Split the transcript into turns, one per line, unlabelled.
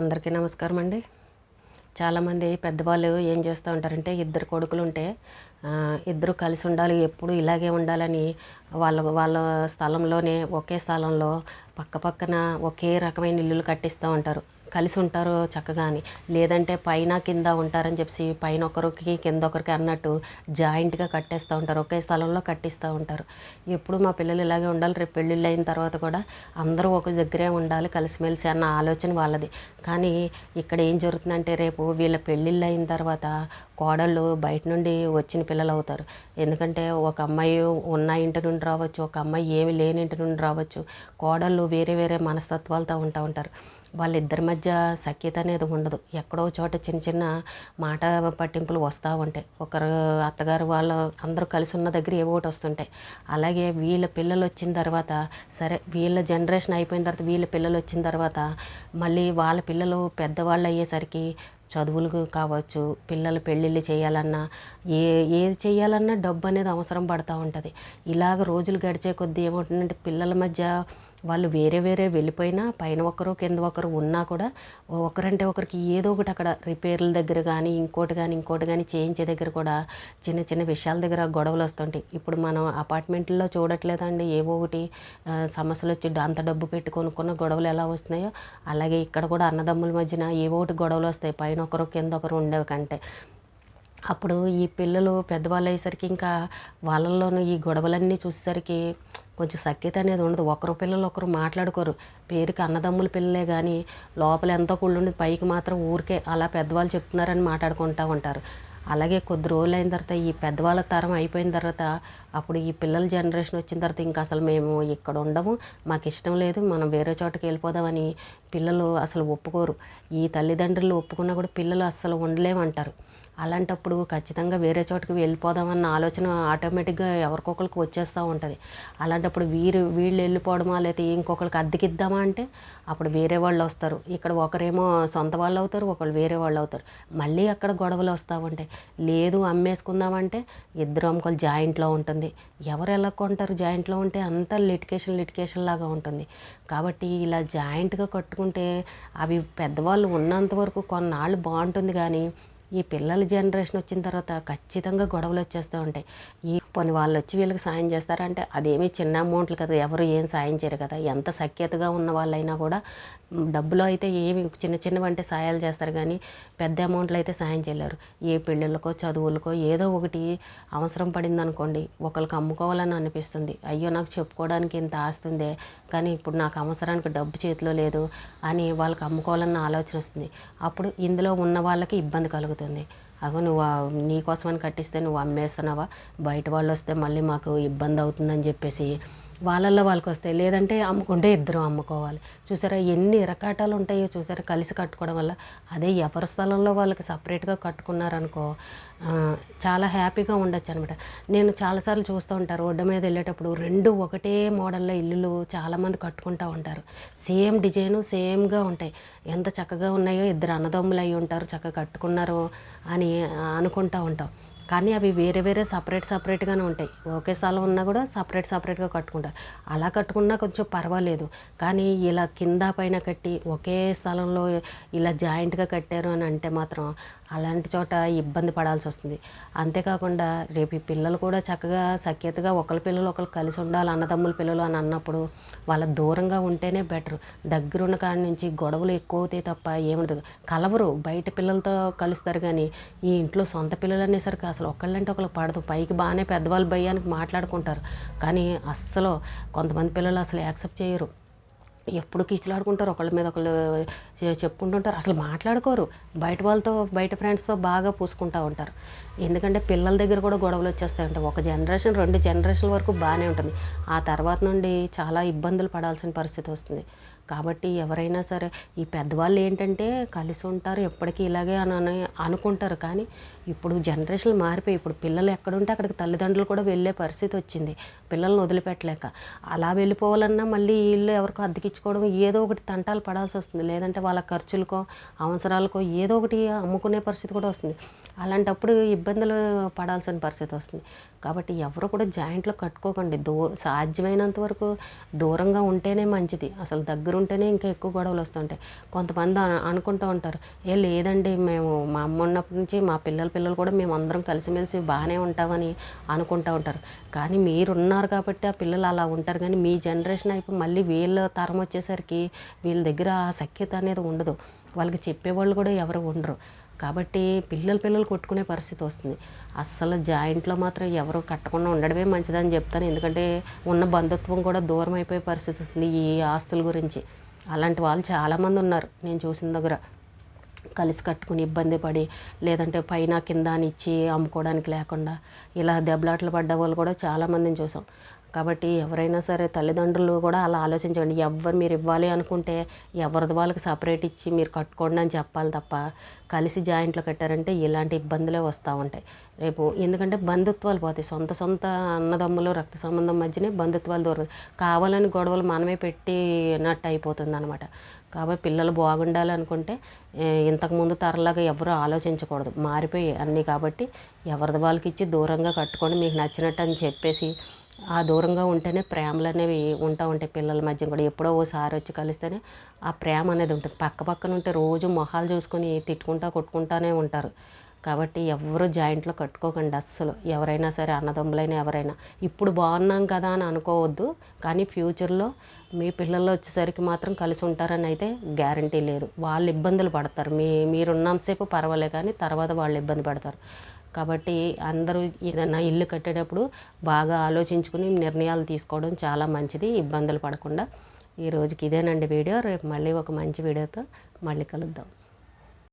అందరికీ నమస్కారం అండి. చాలామంది పెద్దవాళ్ళు ఏం చేస్తూ ఉంటారంటే ఇద్దరు కొడుకులు ఉంటే ఇద్దరు కలిసి ఉండాలి ఎప్పుడు ఇలాగే ఉండాలని వాళ్ళ వాళ్ళ స్థలంలోనే ఒకే స్థలంలో పక్క పక్కన ఒకే రకమైన ఇల్లులు కట్టిస్తూ ఉంటారు. కలిసి ఉంటారు చక్కగా అని. లేదంటే పైన కింద ఉంటారని చెప్పి పైన ఒకరికి కింద ఒకరికి అన్నట్టు జాయింట్గా కట్టేస్తూ ఉంటారు. ఒకే స్థలంలో కట్టిస్తూ ఉంటారు. ఎప్పుడు మా పిల్లలు ఇలాగే ఉండాలి రేపు పెళ్ళిళ్ళు అయిన తర్వాత కూడా అందరూ ఒక దగ్గరే ఉండాలి కలిసిమెలిసి అన్న ఆలోచన వాళ్ళది. కానీ ఇక్కడ ఏం జరుగుతుందంటే రేపు వీళ్ళ పెళ్ళిళ్ళు అయిన తర్వాత కోడళ్ళు బయట నుండి వచ్చిన పిల్లలు అవుతారు. ఎందుకంటే ఒక అమ్మాయి ఉన్న ఇంటి నుండి రావచ్చు ఒక అమ్మాయి ఏమి లేని ఇంటి నుండి రావచ్చు. కోడళ్ళు వేరే వేరే మనస్తత్వాలతో ఉంటా ఉంటారు. వాళ్ళిద్దరి మధ్య సఖ్యత అనేది ఉండదు. ఎక్కడో చోట చిన్న చిన్న మాట పట్టింపులు వస్తూ ఉంటాయి. ఒకరు అత్తగారు వాళ్ళ అందరూ కలిసి ఉన్న దగ్గర ఏవో ఒకటి వస్తుంటాయి. అలాగే వీళ్ళ పిల్లలు వచ్చిన తర్వాత సరే వీళ్ళ జనరేషన్ అయిపోయిన తర్వాత వీళ్ళ పిల్లలు వచ్చిన తర్వాత మళ్ళీ వాళ్ళ పిల్లలు పెద్దవాళ్ళు అయ్యేసరికి చదువులకు కావచ్చు పిల్లలు పెళ్ళిళ్ళు చేయాలన్నా ఏ ఏది చేయాలన్నా డబ్బు అనేది అవసరం పడుతూ ఉంటుంది. ఇలాగ రోజులు గడిచే కొద్దీ ఏమవుతుందంటే పిల్లల మధ్య వాళ్ళు వేరే వేరే వెళ్ళిపోయినా పైన ఒకరు కింద ఒకరు ఉన్నా కూడా ఒకరంటే ఒకరికి ఏదో ఒకటి అక్కడ రిపేర్ల దగ్గర కానీ ఇంకోటి కానీ ఇంకోటి కానీ చేయించే దగ్గర కూడా చిన్న చిన్న విషయాల దగ్గర గొడవలు వస్తుంటాయి. ఇప్పుడు మనం అపార్ట్మెంట్లో చూడట్లేదండి ఏవో ఒకటి సమస్యలు వచ్చి అంత డబ్బు పెట్టి కొనుక్కున్న గొడవలు ఎలా వస్తున్నాయో. అలాగే ఇక్కడ కూడా అన్నదమ్ముల మధ్యన ఏవో ఒకటి గొడవలు వస్తాయి పైన ఒకరు కింద ఒకరు ఉండేవి కంటే. అప్పుడు ఈ పిల్లలు పెద్దవాళ్ళు అయ్యేసరికి ఇంకా వాళ్ళల్లోనూ ఈ గొడవలన్నీ చూసేసరికి కొంచెం సఖ్యత అనేది ఉండదు. ఒకరు పిల్లలు ఒకరు మాట్లాడుకోరు. పేరుకి అన్నదమ్ముల పిల్లలే కానీ లోపల ఎంతో కుళ్ళుండి పైకి మాత్రం ఊరికే అలా పెద్దవాళ్ళు చెప్తున్నారని మాట్లాడుకుంటూ ఉంటారు. అలాగే కొద్ది రోజులు అయిన తర్వాత ఈ పెద్దవాళ్ళ తరం అయిపోయిన తర్వాత అప్పుడు ఈ పిల్లల జనరేషన్ వచ్చిన తర్వాత ఇంకా అసలు మేము ఇక్కడ ఉండము మాకు ఇష్టం లేదు మనం వేరే చోటకి వెళ్ళిపోదామని పిల్లలు అసలు ఒప్పుకోరు. ఈ తల్లిదండ్రులు ఒప్పుకున్నా కూడా పిల్లలు అస్సలు ఉండలేమంటారు. అలాంటప్పుడు ఖచ్చితంగా వేరే చోటుకి వెళ్ళిపోదామన్న ఆలోచన ఆటోమేటిక్గా ఎవరికొకరికి వచ్చేస్తూ ఉంటుంది. అలాంటప్పుడు వీరు వీళ్ళు వెళ్ళిపోవడమా లేకపోతే ఇంకొకరికి అద్దెకిద్దామా అంటే అప్పుడు వేరే వాళ్ళు వస్తారు. ఇక్కడ ఒకరేమో సొంత వాళ్ళు అవుతారు ఒకళ్ళు వేరే వాళ్ళు అవుతారు. మళ్ళీ అక్కడ గొడవలు వస్తూ ఉంటాయి లేదు అమ్మేసుకుందామంటే ఇద్దరు అమ్మకలు జాయింట్లో ఉంటుంది. ఎవరు ఎలా కొంటారు జాయింట్లో ఉంటే అంతా లిటికేషన్ లిటికేషన్ లాగా ఉంటుంది. కాబట్టి ఇలా జాయింట్గా కట్టుకుంటే అవి పెద్దవాళ్ళు ఉన్నంత వరకు కొన్నాళ్ళు బాగుంటుంది కానీ ఈ పిల్లల జనరేషన్ వచ్చిన తర్వాత ఖచ్చితంగా గొడవలు వచ్చేస్తూ ఉంటాయి. ఈ పని వాళ్ళు వచ్చి వీళ్ళకి సాయం చేస్తారంటే అదేమీ చిన్న అమౌంట్లు కదా ఎవరు ఏం సాయం చేయరు కదా. ఎంత సఖ్యతగా ఉన్న వాళ్ళైనా కూడా డబ్బులో అయితే ఏమి చిన్న చిన్న వంటి సాయాలు చేస్తారు కానీ పెద్ద అమౌంట్లు అయితే సాయం చేయలేరు. ఏ పెళ్ళిళ్ళకో చదువులకో ఏదో ఒకటి అవసరం పడింది అనుకోండి ఒకరికి అమ్ముకోవాలని అనిపిస్తుంది. అయ్యో నాకు చెప్పుకోవడానికి ఇంత ఆస్తుందే కానీ ఇప్పుడు నాకు అవసరానికి డబ్బు చేతిలో లేదు అని వాళ్ళకి అమ్ముకోవాలన్న ఆలోచన వస్తుంది. అప్పుడు ఇందులో ఉన్న వాళ్ళకి ఇబ్బంది కలుగుతుంది. అగో నువ్వు నీకోసమని కట్టిస్తే నువ్వు అమ్మేస్తున్నావా? బయట వాళ్ళు వస్తే మళ్ళీ మాకు ఇబ్బంది అవుతుందని చెప్పేసి వాళ్ళల్లో వాళ్ళకి వస్తాయి. లేదంటే అమ్ముకుంటే ఇద్దరు అమ్ముకోవాలి. చూసారా ఎన్ని రకాటాలు ఉంటాయో చూసారా కలిసి కట్టుకోవడం వల్ల. అదే ఎవరి స్థలంలో వాళ్ళకి సపరేట్గా కట్టుకున్నారనుకో చాలా హ్యాపీగా ఉండొచ్చు అనమాట నేను చాలాసార్లు చూస్తూ ఉంటాను రోడ్డు మీద వెళ్ళేటప్పుడు రెండు ఒకటే మోడల్లో ఇల్లులు చాలామంది కట్టుకుంటూ ఉంటారు. సేమ్ డిజైను సేమ్గా ఉంటాయి. ఎంత చక్కగా ఉన్నాయో ఇద్దరు అన్నదమ్ములు అయి ఉంటారు చక్కగా కట్టుకున్నారు అని అనుకుంటూ ఉంటాం. కానీ అవి వేరే వేరే సపరేట్ సపరేట్గానే ఉంటాయి. ఒకే స్థలం ఉన్నా కూడా సపరేట్ సపరేట్గా కట్టుకుంటారు. అలా కట్టుకున్నా కొంచెం పర్వాలేదు. కానీ ఇలా కింద పైన కట్టి ఒకే స్థలంలో ఇలా జాయింట్గా కట్టారు అని అంటే మాత్రం అలాంటి చోట ఇబ్బంది పడాల్సి వస్తుంది. అంతేకాకుండా రేపు ఈ పిల్లలు కూడా చక్కగా సఖ్యతగా ఒకరి పిల్లలు ఒకరు కలిసి ఉండాలి అన్నదమ్ముల పిల్లలు అని అన్నప్పుడు వాళ్ళ దూరంగా ఉంటేనే బెటర్. దగ్గరున్న కాడి నుంచి గొడవలు ఎక్కువ అవుతాయి తప్ప ఏముండదు కలవరు బయట పిల్లలతో కలుస్తారు కానీ ఈ ఇంట్లో సొంత పిల్లలు అనేసరికి అసలు ఒకళ్ళంటే ఒకళ్ళు పడదు. పైకి బాగానే పెద్దవాళ్ళు భయానికి మాట్లాడుకుంటారు. కానీ అస్సలు కొంతమంది పిల్లలు అసలు యాక్సెప్ట్ చేయరు. ఎప్పుడు కిచ్చులాడుకుంటారు ఒకళ్ళ మీద ఒకళ్ళు చె- చెప్పుకుంటుంటారు. అసలు మాట్లాడుకోరు. బయట వాళ్ళతో బయట ఫ్రెండ్స్తో బాగా పూసుకుంటూ ఉంటారు. ఎందుకంటే పిల్లల దగ్గర కూడా గొడవలు వచ్చేస్తాయంట. ఒక జనరేషన్ రెండు జనరేషన్ వరకు బాగానే ఉంటుంది. ఆ తర్వాత నుండి చాలా ఇబ్బందులు పడాల్సిన పరిస్థితి వస్తుంది. కాబట్టి ఎవరైనా సరే ఈ పెద్దవాళ్ళు ఏంటంటే కలిసి ఉంటారు ఎప్పటికీ ఇలాగే అని అనుకుంటారు. కానీ ఇప్పుడు జనరేషన్ మారిపోయి ఇప్పుడు పిల్లలు ఎక్కడుంటే అక్కడికి తల్లిదండ్రులు కూడా వెళ్ళే పరిస్థితి వచ్చింది. పిల్లల్ని వదిలిపెట్టలేక. అలా వెళ్ళిపోవాలన్నా మళ్ళీ వీళ్ళు ఎవరికో తెచ్చుకోవడం ఏదో ఒకటి తంటాలు పడాల్సి వస్తుంది. లేదంటే వాళ్ళ ఖర్చులకో అవసరాలకో ఏదో ఒకటి అమ్ముకునే పరిస్థితి కూడా వస్తుంది. అలాంటప్పుడు ఇబ్బందులు పడాల్సిన పరిస్థితి వస్తుంది. కాబట్టి ఎవరు కూడా జాయింట్లో కట్టుకోకండి. దూ సాధ్యమైనంత వరకు దూరంగా ఉంటేనే మంచిది. అసలు దగ్గర ఉంటేనే ఇంకా ఎక్కువ గొడవలు వస్తుంటాయి కొంతమంది అనుకుంటూ ఉంటారు ఏ లేదండి మేము మా అమ్మ ఉన్నప్పటి నుంచి మా పిల్లల పిల్లలు కూడా మేము అందరం కలిసిమెలిసి బాగానే ఉంటామని అనుకుంటూ ఉంటారు. కానీ మీరు ఉన్నారు కాబట్టి ఆ పిల్లలు అలా ఉంటారు. కానీ మీ జనరేషన్ అయిపోయి మళ్ళీ వీళ్ళ తరం వచ్చేసరికి వీళ్ళ దగ్గర ఆ సఖ్యత అనేది ఉండదు. వాళ్ళకి చెప్పేవాళ్ళు కూడా ఎవరు ఉండరు. కాబట్టి పిల్లలు పిల్లలు కొట్టుకునే పరిస్థితి వస్తుంది. అస్సలు జాయింట్లో మాత్రం ఎవరు కట్టకుండా ఉండడమే మంచిదని చెప్తాను. ఎందుకంటే ఉన్న బంధుత్వం కూడా దూరం అయిపోయే పరిస్థితి వస్తుంది ఈ ఆస్తుల గురించి. అలాంటి వాళ్ళు చాలామంది ఉన్నారు నేను చూసిన దగ్గర. కలిసి కట్టుకుని ఇబ్బంది పడి లేదంటే పైన కింద అని ఇచ్చి అమ్ముకోవడానికి లేకుండా ఇలా దెబ్బలాటలు పడ్డ వాళ్ళు కూడా చాలామందిని చూసాం. కాబట్టి ఎవరైనా సరే తల్లిదండ్రులు కూడా అలా ఆలోచించండి. ఎవరు మీరు ఇవ్వాలి అనుకుంటే ఎవరిది వాళ్ళకి సపరేట్ ఇచ్చి మీరు కట్టుకోండి అని చెప్పాలి తప్ప కలిసి జాయింట్లో కట్టారంటే ఇలాంటి ఇబ్బందులే వస్తూ ఉంటాయి. రేపు ఎందుకంటే బంధుత్వాలు పోతాయి. సొంత సొంత అన్నదమ్ములు రక్త సంబంధం మధ్యనే బంధుత్వాలు దూరం. కావాలని గొడవలు మనమే పెట్టినట్టు అయిపోతుంది అనమాట కాబట్టి పిల్లలు బాగుండాలి అనుకుంటే ఇంతకుముందు తరలాగా ఎవరు ఆలోచించకూడదు. మారిపోయి అన్నీ కాబట్టి ఎవరిది వాళ్ళకి ఇచ్చి దూరంగా కట్టుకొని మీకు నచ్చినట్టు అని చెప్పేసి ఆ దూరంగా ఉంటేనే ప్రేమలు అనేవి ఉంటా ఉంటాయి. పిల్లల మధ్య కూడా ఎప్పుడో ఓసారి వచ్చి కలిస్తేనే ఆ ప్రేమ అనేది ఉంటుంది. పక్క పక్కన ఉంటే రోజు మొహాలు చూసుకొని తిట్టుకుంటా కొట్టుకుంటానే ఉంటారు. కాబట్టి ఎవరు జాయింట్లో కట్టుకోకండి అస్సలు. ఎవరైనా సరే అన్నదమ్ములైనా ఎవరైనా. ఇప్పుడు బాగున్నాం కదా అని అనుకోవద్దు. కానీ ఫ్యూచర్లో మీ పిల్లలు వచ్చేసరికి మాత్రం కలిసి ఉంటారని అయితే గ్యారంటీ లేదు. వాళ్ళు ఇబ్బందులు పడతారు. మీ మీరున్నంతసేపు పర్వాలే కానీ తర్వాత వాళ్ళు ఇబ్బంది పడతారు. కాబట్టి అందరూ ఏదైనా ఇల్లు కట్టేటప్పుడు బాగా ఆలోచించుకుని నిర్ణయాలు తీసుకోవడం చాలా మంచిది ఇబ్బందులు పడకుండా. ఈ రోజుకి ఇదేనండి వీడియో. రేపు మళ్ళీ ఒక మంచి వీడియోతో మళ్ళీ కలుద్దాం.